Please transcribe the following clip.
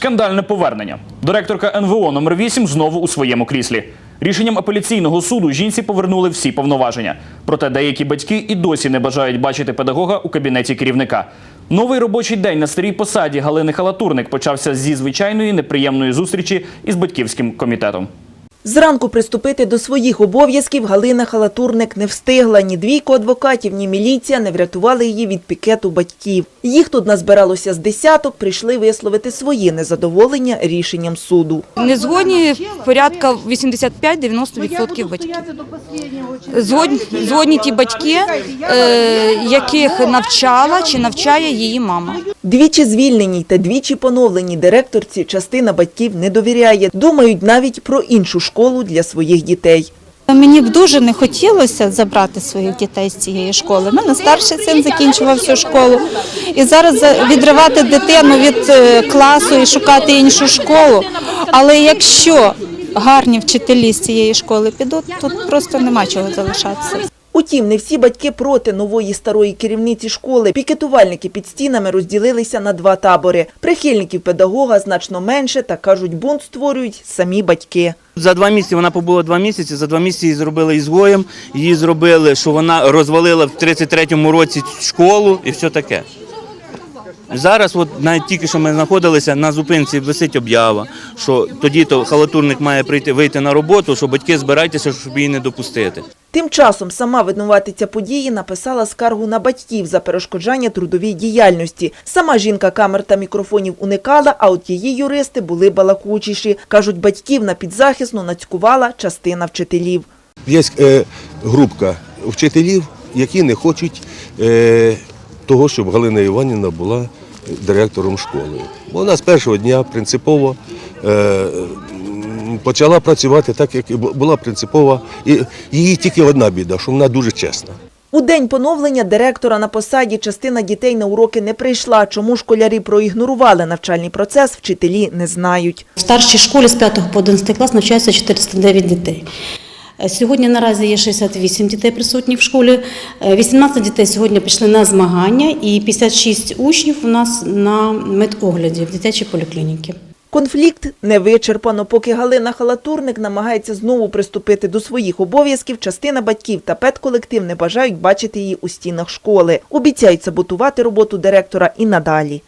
Скандальне повернення. Директорка НВО номер 8 знову у своєму кріслі. Рішенням апеляційного суду жінці повернули всі повноваження. Проте деякі батьки і досі не бажають бачити педагога у кабінеті керівника. Новий робочий день на старій посаді Галини Халатурник почався зі звичайної неприємної зустрічі із батьківським комітетом. Зранку приступити до своїх обов'язків Галина Халатурник не встигла. Ні двійко адвокатів, ні міліція не врятували її від пікету батьків. Їх тут назбиралося з десяток, прийшли висловити своє незадоволення рішенням суду. Не згодні порядка 85-90% батьків. Згодні, згодні ті батьки, е, яких навчала чи навчає її мама. Двічі звільненій та двічі поновленій директорці частина батьків не довіряє. Думають навіть про іншу школу для своїх дітей. Мені б дуже не хотілося забрати своїх дітей з цієї школи. У мене старший син закінчував всю школу. І зараз за- відривати дитину від е, класу і шукати іншу школу. Але якщо гарні вчителі з цієї школи підуть, тут просто нема чого залишатися. Утім, не всі батьки проти нової старої керівниці школи. Пікетувальники під стінами розділилися на два табори. Прихильників педагога значно менше та кажуть, бунт створюють самі батьки. За два місяці вона побула два місяці. За два місяці її зробили ізгоєм. Її зробили, що вона розвалила в 33-му році школу і все таке. Зараз, от навіть тільки що ми знаходилися на зупинці, висить об'ява, що тоді то халатурник має прийти вийти на роботу, що батьки збирайтеся, щоб її не допустити. Тим часом сама винуватиця події написала скаргу на батьків за перешкоджання трудовій діяльності. Сама жінка камер та мікрофонів уникала, а от її юристи були балакучіші. Кажуть, батьків на підзахисну нацькувала частина вчителів. Є е, групка вчителів, які не хочуть е, того, щоб Галина Іванівна була директором школи. Вона з першого дня принципово е, почала працювати так, як і була принципова. І її тільки одна біда, що вона дуже чесна. У день поновлення директора на посаді частина дітей на уроки не прийшла. Чому школярі проігнорували навчальний процес, вчителі не знають. В старшій школі з 5 по 11 клас навчається 409 дітей. Е, Сьогодні наразі є 68 дітей присутні в школі. Е, 18 дітей сьогодні пішли на змагання і 56 учнів у нас на медогляді в дитячій поліклініці. Конфлікт не вичерпано. Поки Галина Халатурник намагається знову приступити до своїх обов'язків, частина батьків та педколектив не бажають бачити її у стінах школи. Обіцяють саботувати роботу директора і надалі.